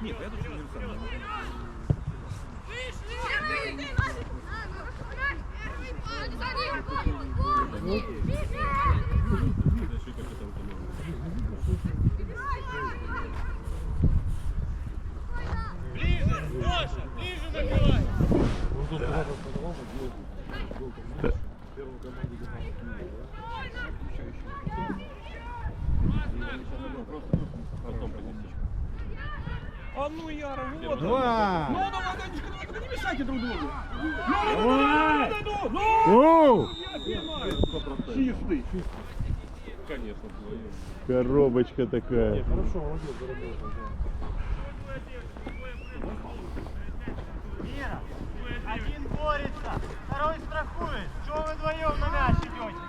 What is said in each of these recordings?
Нет, я тут универсальный. Ближе, А ну, Яра, вот. Два. Ну, давай, Данечка, давай, только не мешайте друг другу. Ну, ну, ну, ну, ну, ну, ну. Я понимаю. Чистый. Конечно, вдвоем. Коробочка такая. Мира, один борется, второй страхует. Чего вы вдвоем на мяч идете?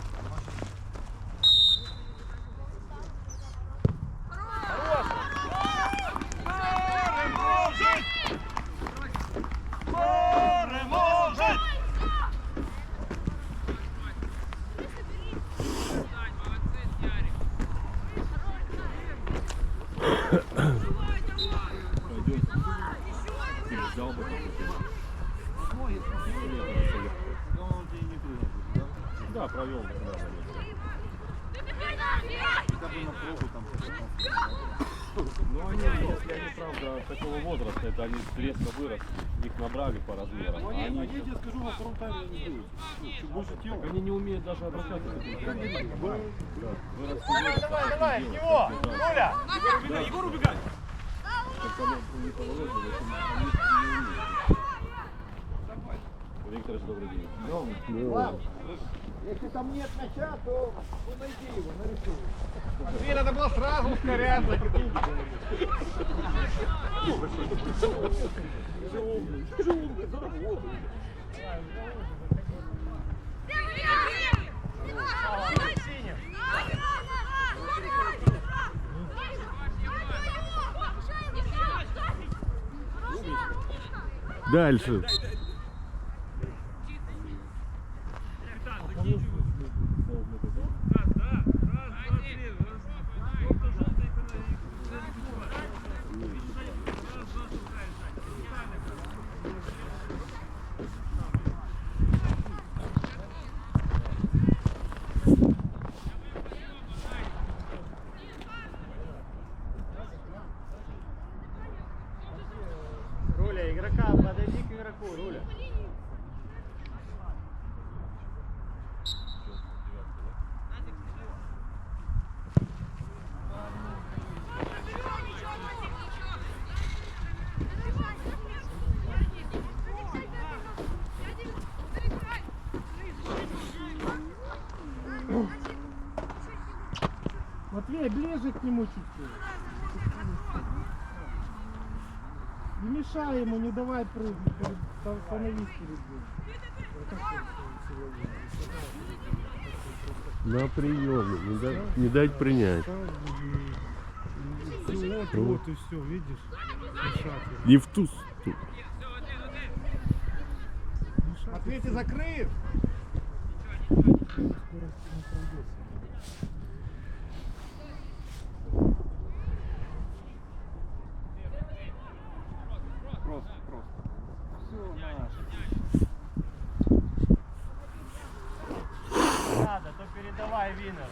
Переможет! Пойдет. Ты взял бы Да, провел бы, да, конечно. Ну они, если они, правда, такого это они резко вырос, их набрали по размерам. а они, я тебе скажу, во втором тайме не будет. Чуть больше тела. так они не умеют даже обращаться к. Выросли, Давай, выросли, давай, давай, что в него! Юля! Егор убегай! Они не умеют. Викторович, добрый день. Если там нет мяча, то найди его, нарисуй. Матвей, надо было сразу ускоряться. Дальше. Игрока, подойди к игроку, Руля. Матвей, ближе к нему чуть-чуть. Не мешай ему, не давай прыгнуть, становись перед ним. На приеме. Не, дать- не дать принять. Вот, вот и все, видишь? Не в ту сторону. Ты закрыт. скорость не пройдет. Просто, просто. Все наше. Надо, то передавай Винеру.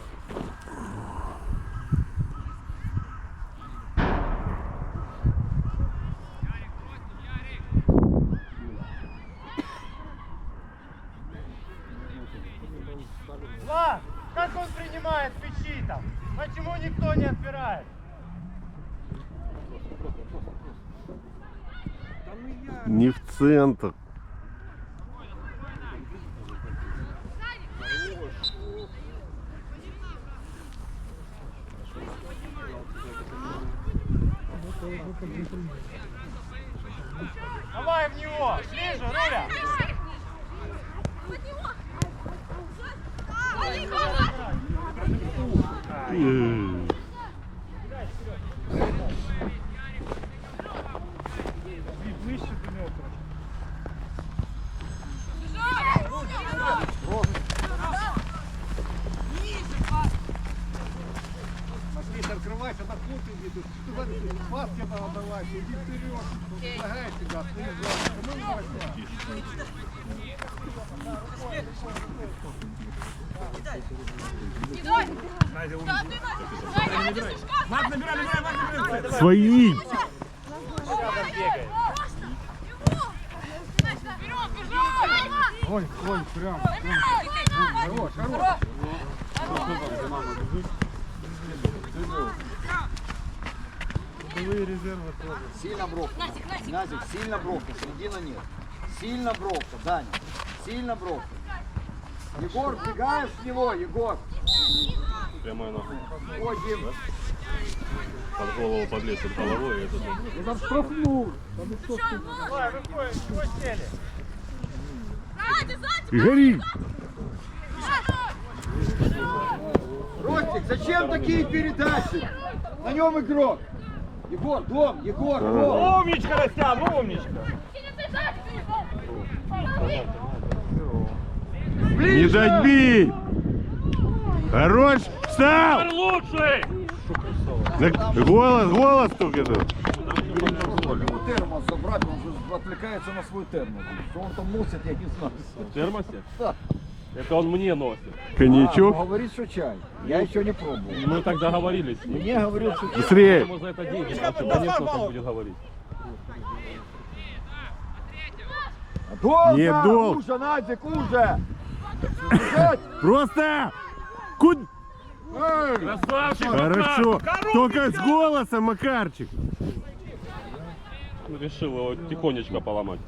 Влад, как он принимает мячи там? Почему никто не отбирает? Не в центр. Давай в него! Ближе, Руля! Э, Выше ты открывайся, на за пас тебе надо давать? Иди вперед. Предлагай тебя, ты не знаешь. Кому не давай? Свои! Ой, ой, прям. Хорош, хорош. Боевые резервы тоже. Сильно бровка. Назик, сильно бровка, середина нет. Сильно бровка, Даня. Сильно бровка. Егор, бегаешь с него, Егор. Прямая нога. Ой, Дим. Под голову подлез от головой. и этот он. Ну там штрафнул. Давай, выходим, в постели. Гори! Ростик, зачем такие передачи? На нем игрок. Егор, дом, Егор, дом. Умничка, Растян, умничка. Не бить! Хорош! Встал! Лучший! Так, Голос, голос только тут. Термос забрать, он же отвлекается на свой термос. Что он там носит, я не знаю. В термосе? Да. Это он мне носит. А, Коньячок. говорит, что чай. Я еще не пробовал. Мы так договорились с ним. Мне говорил, что чай. Быстрее! Ему за это деньги, а что конечно, так будет говорить. Долго! Не долг. Уже, Назик, уже! Бежать! Просто! Куд... Красавчик! Хорошо! Только с голосом, Макарчик! Решил его тихонечко поломать.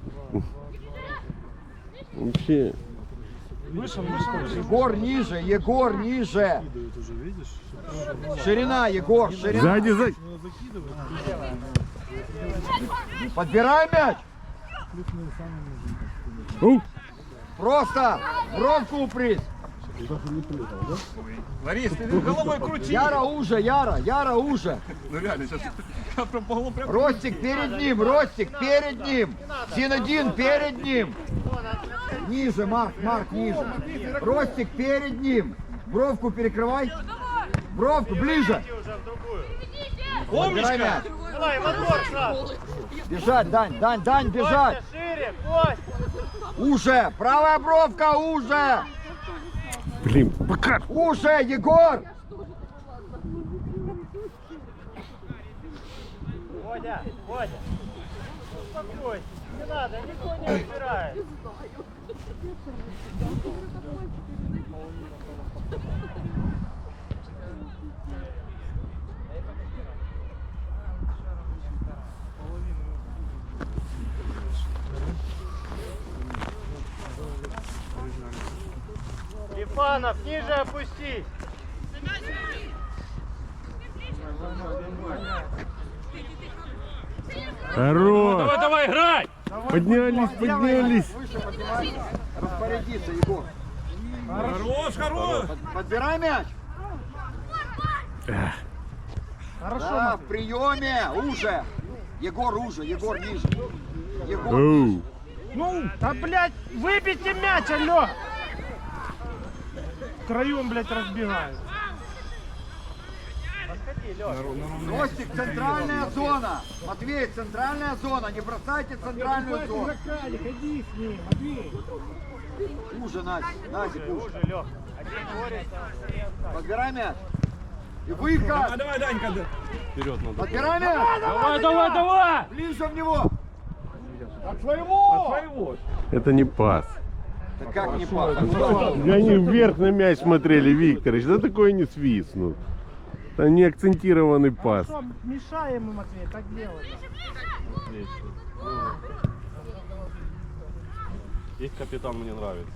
Вообще... Вышел, вышел, вышел. Егор ниже, Егор ниже. Ширина, Егор, ширина. Сзади, сзади! Подбирай мяч. У, Просто бровку упрись. Ларис, ты головой крути. Яра уже, Яра, Яра уже. Ну реально, сейчас я прям по голову прям... Ростик перед ним, Ростик перед ним. Зинодин перед ним. Ниже, Марк, Марк, ниже. Ростик перед ним. Бровку перекрывай. Бровку ближе. Подбирай мяч. Давай, мотор сразу. Бежать, Дань, Дань, Дань, бежать. Костя, шире. Уже, правая бровка уже. блин, Макар! Уже, Егор. Водя, Водя. Успокойся. Не надо, никто не разбирает. Лифанов, ниже опустись. Хорош! давай, играй! Поднялись, поднялись! Выше. Распорядиться, Егор. Хорош, хорош. Под- Подбирай мяч. Хорошо, Да, в приеме. Уже. Егор уже, Егор ниже. Егор. Оу! Ну, да, блядь, выбейте мяч, алло! Втроем, блядь, разбегают. Подходи, Лёша. Ростик, центральная зона. Матвей, центральная зона. Не бросайте центральную зону. ходи с ним, Матвей. Уже, Назик. Назик, уже. Уже, Лёх. Один борется, а все остальные. Подбирай мяч. И выход. Давай, Данька, да. Вперед надо. Подбирай мяч. Давай, давай, давай! Ближе в него. От своего. Это не пас. Да как не пас? Они вверх на мяч смотрели, Викторович. Да такое не свистнут. Это не акцентированный пас. Хорошо, мешаем ему, Матвей, так делай. Их капитан мне нравится.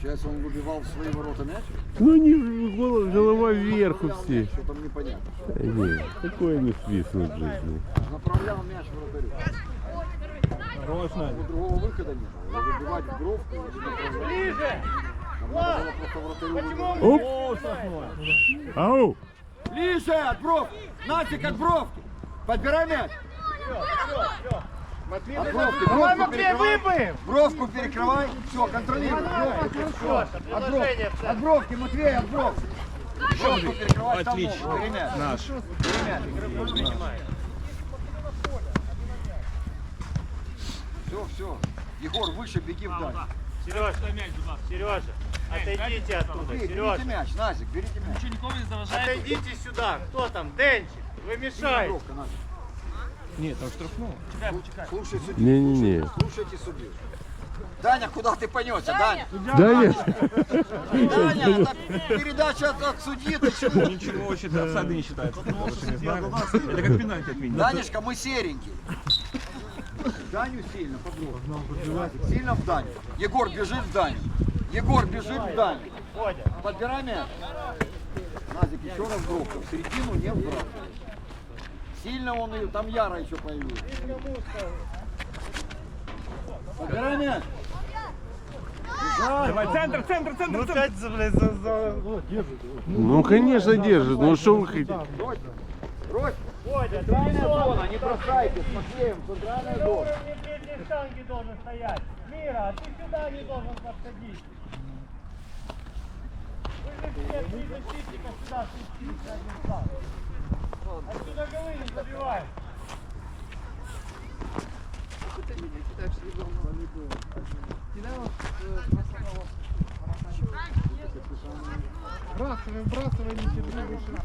Получается, он выбивал в свои ворота мяч? Ну же голова, голова вверху все. Что там непонятно. Да Нет, такое не свистнут в жизни. Направлял мяч вратарю. Другого выхода нет. Надо выбивать в бровку. Ближе! Оп. Ау. Ближе от бровки. Натик от бровки. Подбирай мяч. Матвей, От бровки. Давай, Бровку Матвей, перекрывай. выбываем! Бровку перекрывай. Все, контролируй. От бровки. в От бровки, Матвей, от бровки. Бровку перекрывай. Отлично. Наш. Все, все. Егор, выше беги вдаль. Сережа, Сережа, отойдите оттуда, Бери, берите Сережа. мяч, Назик, берите мяч. Отойдите сюда. Кто там? Денчик. Вы мешаете. Нет, там штрафного. Слушай судью. Не-не-не. Слушайте судью. Даня, куда ты понесся, Даня? Да нет. Даня, это передача от, от судьи, ты чего? Ничего считается, осады не считается. Это как пенальти отменить. Данечка, мы серенькие. Даню сильно, попробуй. Сильно в Даню. Егор бежит в Даню. Егор бежит в Даню. Подбирай мяч. Назик, еще раз бровка. В середину не в бровку. Сильно он ее, там Яра еще появился. Подбирай мяч. Давай, центр, центр, центр, Ну центр. опять, за, блядь, за, за... Ну, конечно, держит. Ну, что вы хотите? Рось, Рось, Ходя, центральная зона, не бросайте, с Матвеем, центральная на зона. передней штанги должен стоять. Мира, а ты сюда не должен подходить. Вы же все три защитника сюда спустились один флаг. Отсюда голы не забивай. Вбрасывай, вбрасывай, не терпи больше.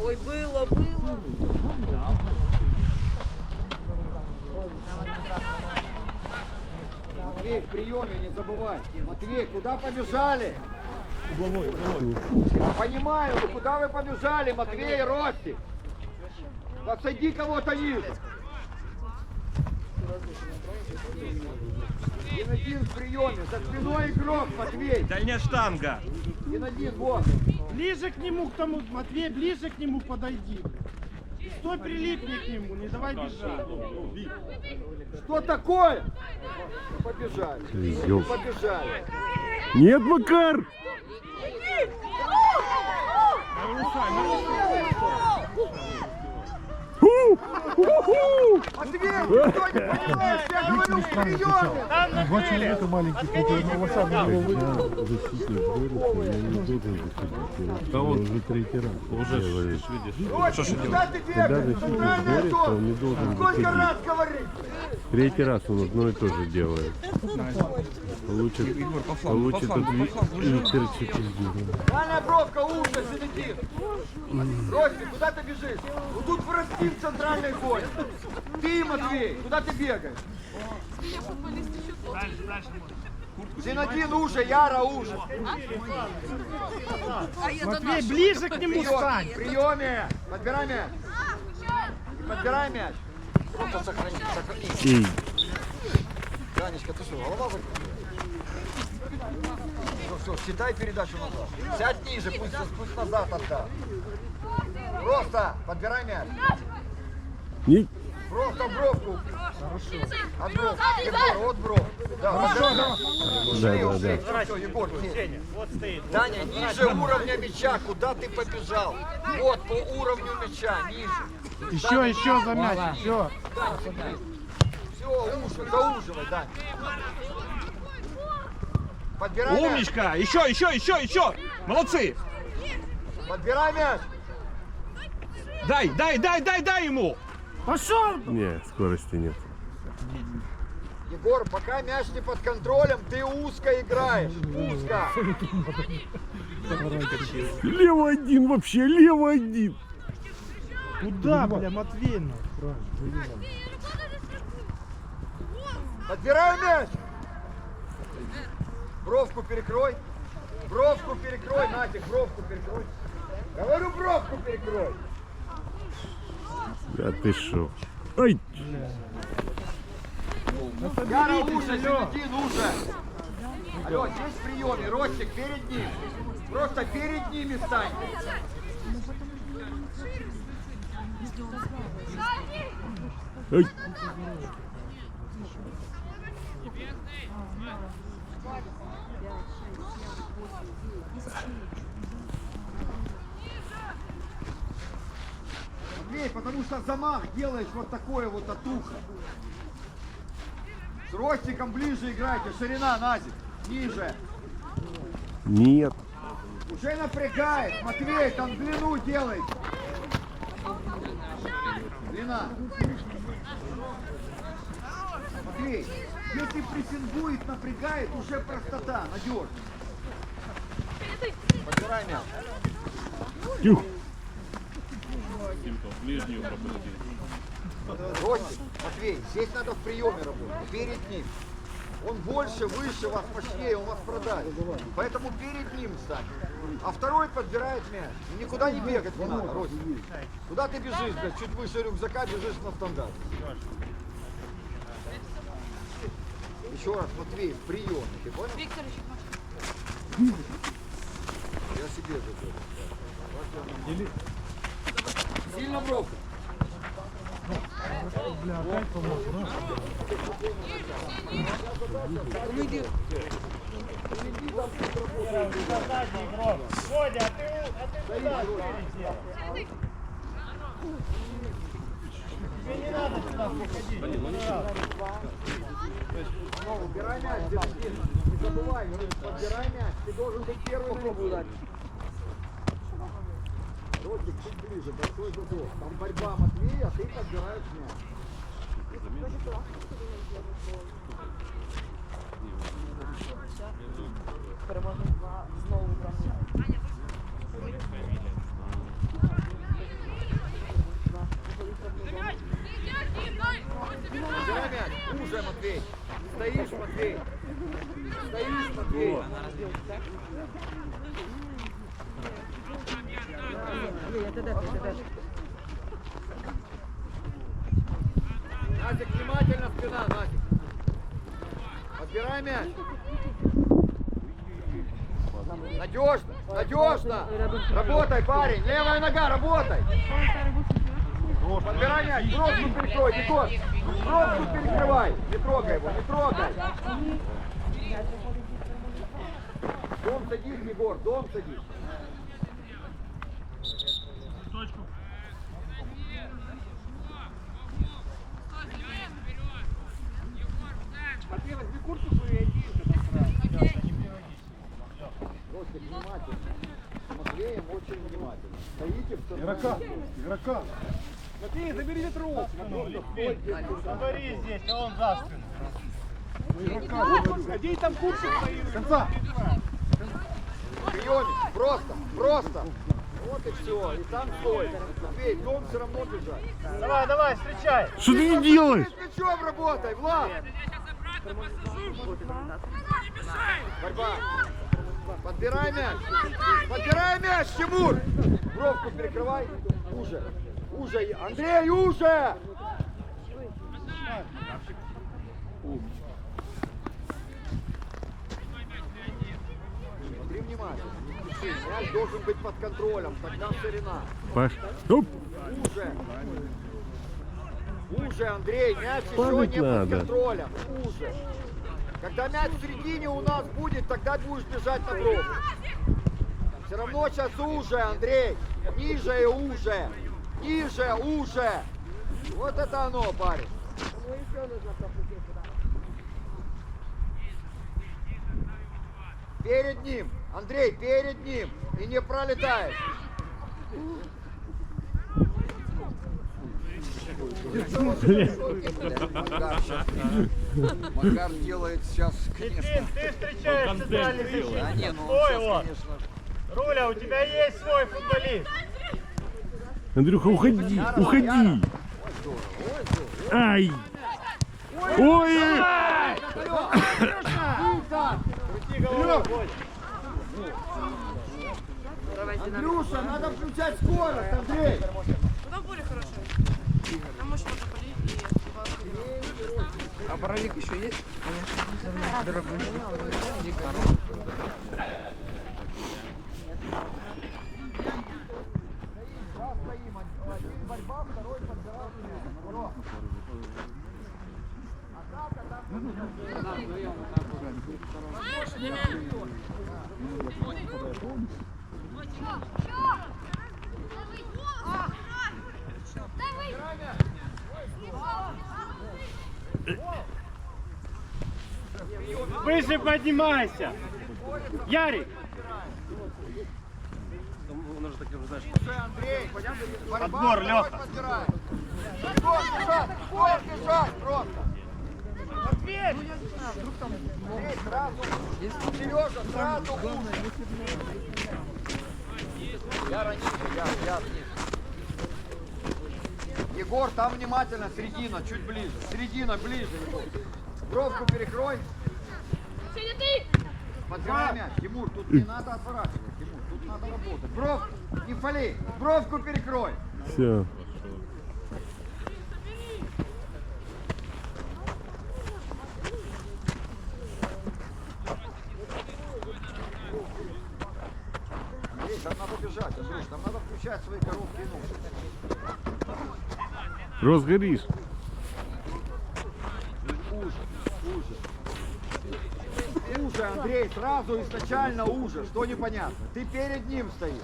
Ой, было, было. В приеме не забывай. Матвей, куда побежали? Я понимаю, но куда вы побежали, Матвей и Ростик? Подсади кого-то ниже. Один в приеме, за спиной игрок, Матвей. Дальняя штанга. Один, вот. Ближе к нему, к тому, Матвей, ближе к нему подойди. Стой прилипни к нему, не давай бежать. Что такое? Побежали. Ёп. Побежали. Нет, Макар! Ху! Ху-ху! Там накрыли. маленький, Отойдите. Да он уже третий раз. Уже? Центральная борется, он зона. не должен Сколько раз говорить? Третий раз он одно и то же делает. Получит, получит Чепиздина. Дальняя бровка, уши, сидит. Ростик, куда ты бежишь? Ну тут в центральной зоне. Ты, Матвей, куда ты бегаешь? Зинадин уши, Яра я Матвей, ближе к нему стань. В приеме. Подбирай мяч. Подбирай мяч. Просто сохрани, сохрани. Эй, Данечка, ты что, голова закрыта? Все, все, считай передачу назад. Сядь ниже, пусть, пусть назад отда. Просто подбирай мяч. Не- Просто в бровку. Хорошо. От бровки. Егор, от бровки. Да, да, да, да. Все, Егор, вот стоит. Даня, ниже уровня мяча, куда ты побежал? Вот, по уровню мяча, ниже. Еще, еще за мяч, еще. Все, уши, зауживай, Даня. Подбирай мяч. Умничка! Еще, еще, еще, еще! Молодцы! Подбирай мяч. Дай, дай, дай, дай, дай ему! Пошел! Нет, скорости нет. Егор, пока мяч не под контролем, ты узко играешь. Узко. Лево один вообще, лево один. Куда, бля, Матвей? ну? Подбирай мяч. Бровку перекрой. Бровку перекрой, Натик, бровку перекрой. Говорю, бровку перекрой. Да ты шо? Ай, Яра уже, Зинедин уже. Алло, здесь в приеме, Ростик, перед ним. Просто перед ними стань. Ой. Матвей, потому что замах делаешь вот такое вот от уха. С Ростиком ближе играйте, ширина, Назик, ниже. Нет. Уже напрягает, Матвей, там длину делай. Длина. Матвей, если прессингует, напрягает, уже простота, надежно. Подбирай мяч. Тюх. В ближнюю пропустил. Ростик, Матвей, здесь надо в приеме работать, перед ним. Он больше, выше вас, мощнее, он вас продавит. Поэтому перед ним стань. А второй подбирает мяч. И никуда не бегать не надо, Ростик. Куда ты бежишь, блядь? Чуть выше рюкзака бежишь на стандарт. Еще раз, Матвей, в приеме, ты понял? Я себе это делаю. Сильно бровка. Задний игрок. Водя, а ты, а ты куда перелетел? Тебе не надо туда выходить. Ну, убирай мяч. Не забывай, подбирай мяч. Ты должен быть первым пробовать. Ротик, чуть ближе, большой зазор. Там борьба Матвея, а ты подбираешь мяч. Перемогла знову. Уже, Матвей. Стоишь, Матвей. Стоишь, Матвей. Назик, внимательно спина, Назик. Надежно, надежно. Работай, парень. Левая нога, работай. Подбирай мяч, бровку перекрой, не тот. Бровку перекрывай. Не трогай его, не трогай. Дом садись, Егор, дом садись. Матвей, возьми куртку свою и иди уже постарайся. Ростик, внимательно. С Матвеем очень внимательно. Стоите в центре. Игрока, игрока. Матвей, заберите трос. Говори здесь, а он за спину. Где там куртку свою? Конца. Приеме, просто, просто. Вот и все, и там стой. Матвей, дом все равно бежать. Давай, давай, встречай. Что ты не делаешь? Мячом работай, Влад. Борьба. Подбирай мяч. Подбирай мяч, Тимур. Бровку перекрывай. Уже. Уже. Андрей, уже. Смотри внимательно. Мяч должен быть под контролем. Тогда ширина. Паш. Оп. Уже. Уже, Андрей, мяч еще не под контролем. Уже. Когда мяч в середине у нас будет, тогда будешь бежать на бровку. Все равно сейчас уже, Андрей. Ниже и уже. Ниже, уже. Вот это оно, парень. Перед ним. Андрей, перед ним. И не пролетаешь. Макар, делает сейчас, конечно. Ты встречаешь Он центральный контент делает. Да защитник. не, ну сейчас, вот. Руля, у тебя есть свой футболист. Андрюха, уходи, уходи. Ай. Ой. Водя. Андрюша, надо включать скорость, Андрей. Там можно полить и А боровик еще есть? Дорогой. Выше поднимайся! Ярик! Подбор, Леха! Егор, бежать! Егор, бежать! Просто! Ответь! Сразу! Сережа, сразу! Я раньше, я, я вниз. Егор, там внимательно, середина, чуть ближе. Середина, ближе, Егор. Бровку перекрой. Подбирай мяч. Тимур, тут не надо отворачивать. Тимур, тут надо работать. Бровку, не фали. Бровку перекрой. Все. Там надо бежать, Андрюш, там надо включать свои короткие ножки. Розгоришь. Уже, Андрей, сразу изначально уже. Что непонятно? Ты перед ним стоишь.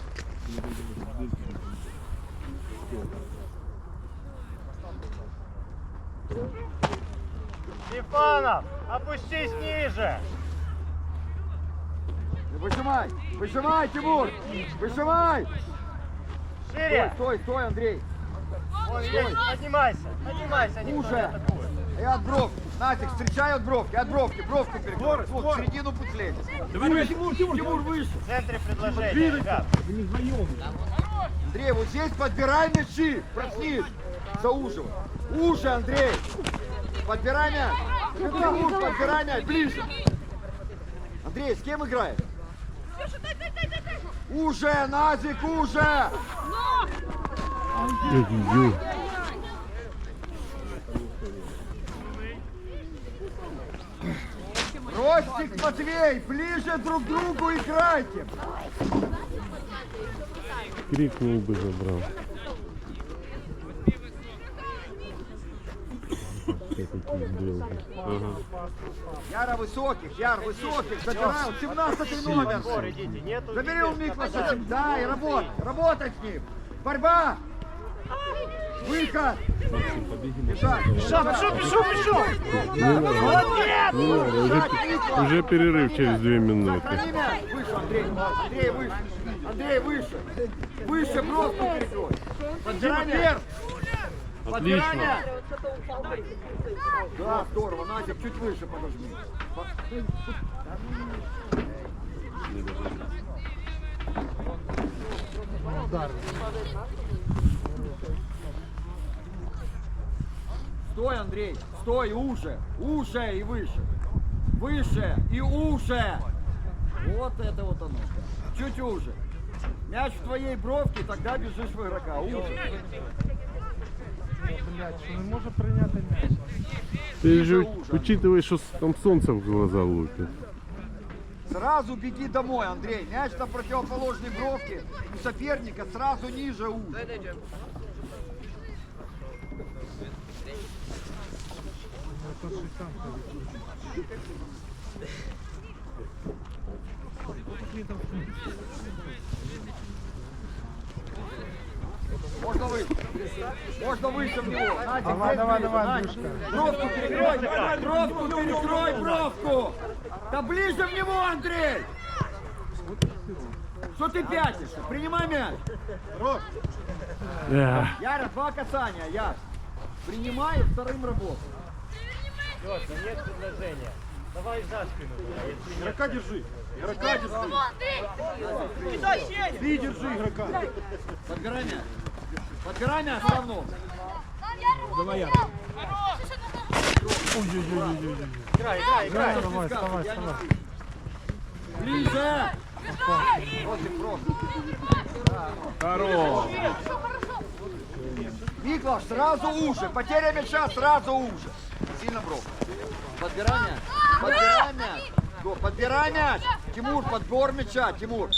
Степанов, опустись ниже! Выжимай, выжимай, Тимур! Выжимай! Стой, Шире! стой, стой, Андрей! Поднимайся! Поднимайся, не Уже! И от бровки. Натик, встречай от бровки, от бровки, бровку перекрой. Вот, в середину пусть лезет. Давай, Тимур, Тимур, Тимур, выше. В центре предложения, ребят. Андрей, вот здесь подбирай мячи. Проснись. Зауживай. Уже, Андрей. Подбирай мяч. Тимур, подбирай мяч. Ближе. Андрей, с кем играешь? Уже, Назик, уже! Ростик, Матвей, ближе друг к другу играйте. Крикнул бы забрал. Ага. Яра высоких, Яр высоких, забирай, 17 номер. Забери у Микласа, да, и работай, работай с ним. Борьба! Выход! Бежать! Пішов, пішов, пішов, пішов! Не надо. Молодець! Не надо. Уже, уже перерыв через две минуты. Сохрани мяч! Выше, Андрей! Андрей, выше! Андрей, выше! Выше бровку перекрой! Подбирай мяч! Подбирай Отлично. мяч! Да, здорово, Назик, чуть выше подожми. Стой, Андрей, стой, уже, уже и выше. Выше и уже. Вот это вот оно. Чуть уже. Мяч в твоей бровке, тогда бежишь в игрока. Уже. Блядь, що не може прийняти м'яч. Ты же учитывай, что там солнце в глаза лупит. Сразу беги домой, Андрей. Мяч на противоположной бровке у соперника сразу ниже Можно выше. Можно выше в него. Надя, Давай, давай, давай. Андрюшка. Бровку перекрой, бровку перекрой, бровку. Да ближе в него, Андрей. Что ты пятишься? Принимай мяч. Эх. Яра, два касания, Яр. Принимай вторым работу. Леша, нет предложения. Давай за спину. если Игрока держи. Игрока держи. Ты держи игрока. Мяч. Подбирай мяч все равно. Давай, я. Играй, играй, играй. Вставай, вставай, вставай. Ближе. Против, против. Хорош. Миклаш, сразу уже. Потеря мяча сразу уже. Сильно, Бров. Подбирай мяч. Подбирай мяч. Подбирай мяч. Тимур, подбор мяча, Тимур.